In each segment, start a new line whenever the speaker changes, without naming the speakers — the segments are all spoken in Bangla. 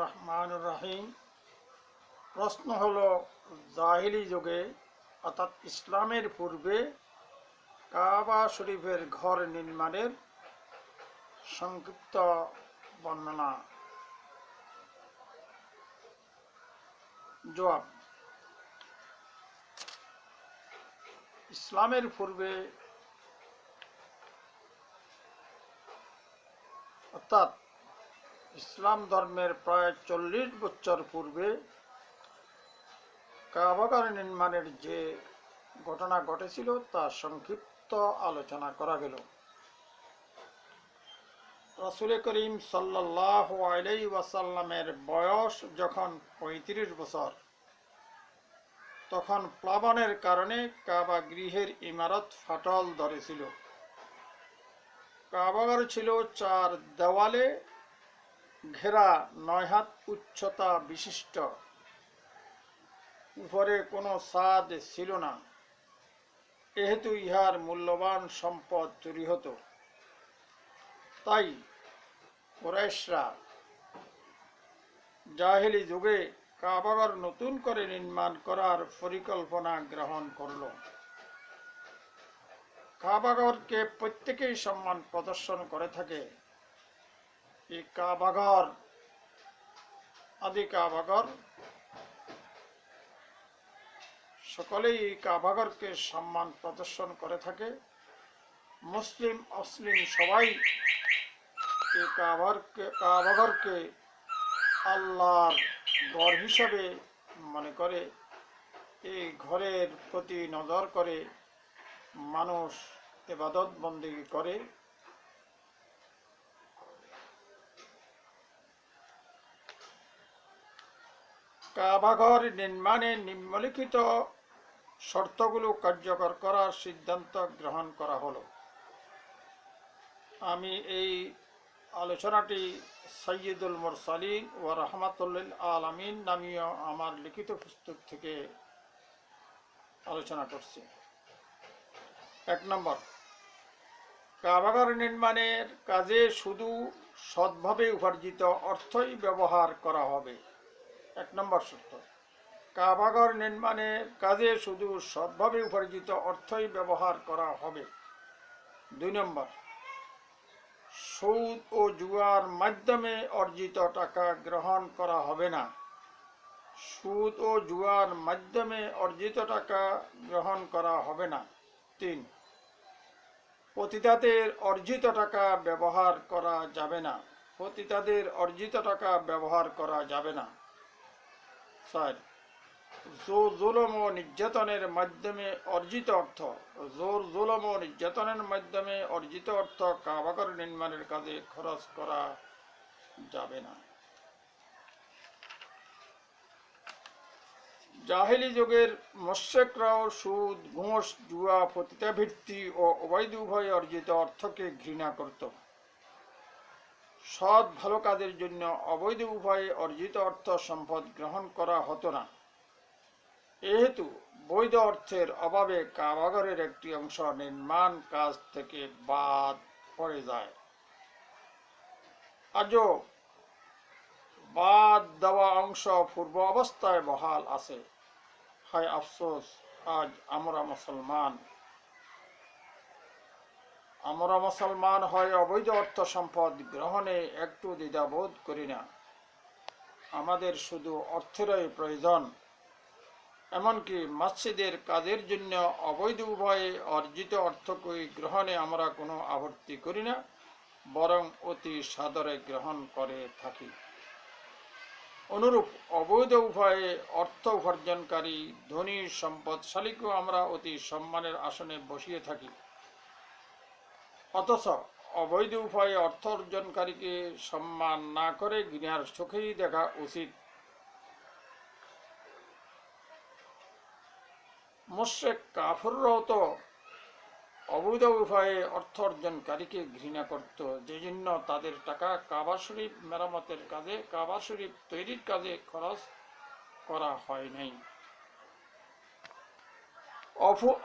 রহমান রহিম প্রশ্ন হলো, জাহিলি যুগে, অর্থাৎ ইসলামের পূর্বে কাবা শরীফের ঘর নির্মাণের সংক্ষিপ্ত বর্ণনা। জবাব ইসলামের পূর্বে অর্থাৎ ইসলাম ধর্মের প্রায় চল্লিশ বছর পূর্বে কাবাগার নির্মাণের যে ঘটনা ঘটেছিল, তা সংক্ষিপ্ত আলোচনা করা গেল। রসুল করিম সাল্লাহ আলাই ওয়াসাল্লামের বয়স যখন পঁয়ত্রিশ বছর তখন প্লাবনের কারণে কাবা গৃহের ইমারত ফাটল ধরেছিল। কাবাগার ছিল চার দেওয়ালে, ঘেরা নয় হাত উচ্চতা বিশিষ্ট। উপরে কোনো ছাদ ছিল না। এহেতু ইহার মূল্যবান সম্পদ চুরি হতো। তাই কুরাইশরা জাহেলি যুগে কাবাগর নতুন করে নির্মাণ করার পরিকল্পনা গ্রহণ করল। কাবাগরকে প্রত্যেকেই সম্মান প্রদর্শন করে থাকে। এই কাবাগর, আদি কাবাগর, সকলেই এই কাবাগরকে সম্মান প্রদর্শন করে থাকে। মুসলিম অসলিম সবাই এই কাবারকে কাবাগরকে আল্লাহর ঘর হিসাবে মনে করে, এই ঘরের প্রতি নজর করে মানুষ এবাদত বন্দী করে। কাবাঘর নির্মাণে নিম্নলিখিত শর্তগুলো কার্যকর করার সিদ্ধান্ত গ্রহণ করা হলো। আমি এই আলোচনাটি সৈয়দুল মুরসালিন ও রহমাতুল্লিল আলমিন নামীয় আমার লিখিত পুস্তক থেকে আলোচনা করছি। এক নম্বর কাবাগার নির্মাণের কাজে শুধু সৎভাবে উপার্জিত অর্থই ব্যবহার করা হবে। এক নম্বর শর্ত কাবাগর নির্মাণের কাজে শুধু সৎভাবে উপার্জিত অর্থই ব্যবহার করা হবে। দুই নম্বর সুদ ও জুয়ার মাধ্যমে অর্জিত টাকা গ্রহণ করা হবে না। সুদ ও জুয়ার মাধ্যমে অর্জিত টাকা গ্রহণ করা হবে না। তিন, পতিতাদের অর্জিত টাকা ব্যবহার করা যাবে না। পতিতাদের অর্জিত টাকা ব্যবহার করা যাবে না। জোর জুলম ও নির্যাতনের মাধ্যমে অর্জিত অর্থ। জোর জুলম ও নির্যাতনের মাধ্যমে অর্জিত অর্থ কাবাগর নির্মাণের কাজে খরচ করা যাবে না। জাহেলি যুগের মৎস্যকরাও সুদ, ঘোষ, জুয়া, পতিতাবৃত্তি ও অবৈধ উভয় অর্জিত অর্থকে ঘৃণা করত। সৎ ভালো কাজের জন্য অবৈধ উভয়ে অর্জিত অর্থ সম্পদ গ্রহণ করা হতো না। এহেতু বৈধ অর্থের অভাবে কারাগারের একটি অংশ নির্মাণ কাজ থেকে বাদ পড়ে যায়। আজও বাদ দেওয়া অংশ পূর্ব অবস্থায় বহাল আছে। হায় আফসোস, আজ আমরা মুসলমান। আমরা মুসলমান হয় অবৈধ অর্থ সম্পদ গ্রহণে একটু দ্বিধাবোধ করি না। আমাদের শুধু অর্থেরই প্রয়োজন। এমনকি মসজিদের কাজের জন্য অবৈধ উভয়ে অর্জিত অর্থকই গ্রহণে আমরা কোনো আপত্তি করি না, বরং অতি সাদরে গ্রহণ করে থাকি। অনুরূপ অবৈধ উভয়ে অর্থ উপার্জনকারী, ধনী, সম্পদশালীকেও আমরা অতি সম্মানের আসনে বসিয়ে থাকি। অথচ অবৈধ উভয়ে অর্থ অর্জনকারীকে সম্মান না করে ঘৃণার চোখেই দেখা উচিত মোশেক কাফররাও তো অবৈধ উভয়ে অর্থ অর্জনকারীকে ঘৃণা করত। যে জন্য তাদের টাকা কাবা শরীফ মেরামতের কাজে, কাবা শরীফ তৈরির কাজে খরচ করা হয় নাই।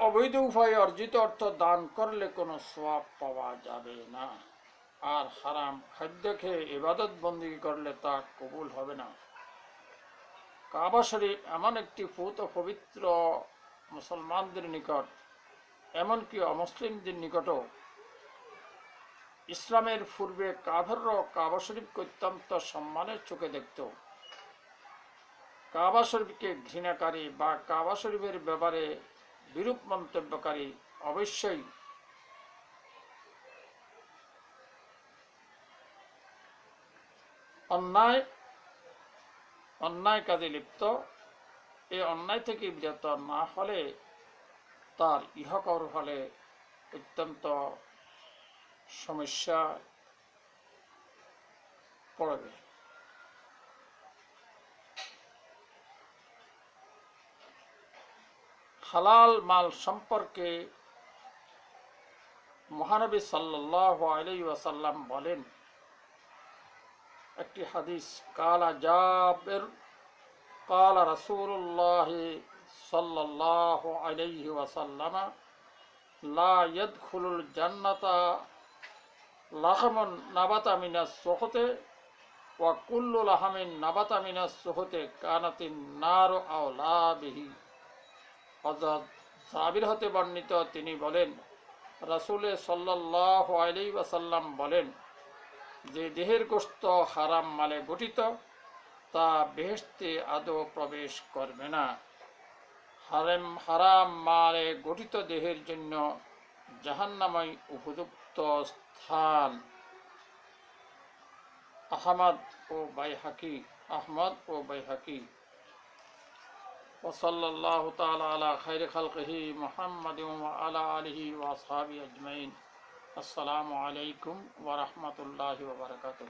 অবৈধ উপায়ে অর্জিত অর্থ দান করলে কোনো সোয়াব পাওয়া যাবে না। আর হারাম খাদ্য খেয়ে ইবাদত বন্দী করলে তা কবুল হবে না। কাবা শরীফ এমন একটি পুত পবিত্র মুসলমানদের নিকট, এমনকি অমুসলিমদের নিকটও ইসলামের পূর্বে কাভেরও কাবা শরীফকে অত্যন্ত সম্মানের চোখে দেখত। কাবা শরীফকে ঘৃণাকারী বা কাবা শরীফের ব্যাপারে বিরূপ মন্তব্যকারী অবশ্যই অন্যায় অন্যায় কাজে লিপ্ত। এই অন্যায় থেকে বিরত না হলে তার ইহকর ফলে অত্যন্ত সমস্যা পড়বে। হালাল মাল সম্পর্কে মহানবী সাল্লাহ ওয়াসাল্লাম বলেন, একটি হাদিস, কালা জাবের قال رسول الله صلى الله عليه وسلم لا يدخل الجنة لحم نبت من السخط وكل لحم نبت من السخط كانت النار أولى به হজরত সাবির হতে বর্ণিত তিনি বলেন রাসুলে সাল্লাহ আলি ওয়াসাল্লাম বলেন যে দেহের গোস্ত হারাম মালে গঠিত তা বেহেস্তে আদৌ প্রবেশ করবে না হারেম হারাম মালে গঠিত দেহের জন্য জাহান্নামাই উপযুক্ত স্থান আহমদ ও বাইহাকি আহমদ ও বাইহাকি وصلى الله تعالى على خير خلقه محمد وعلى آله وأصحابه أجمعين السلام عليكم ورحمة الله وبركاته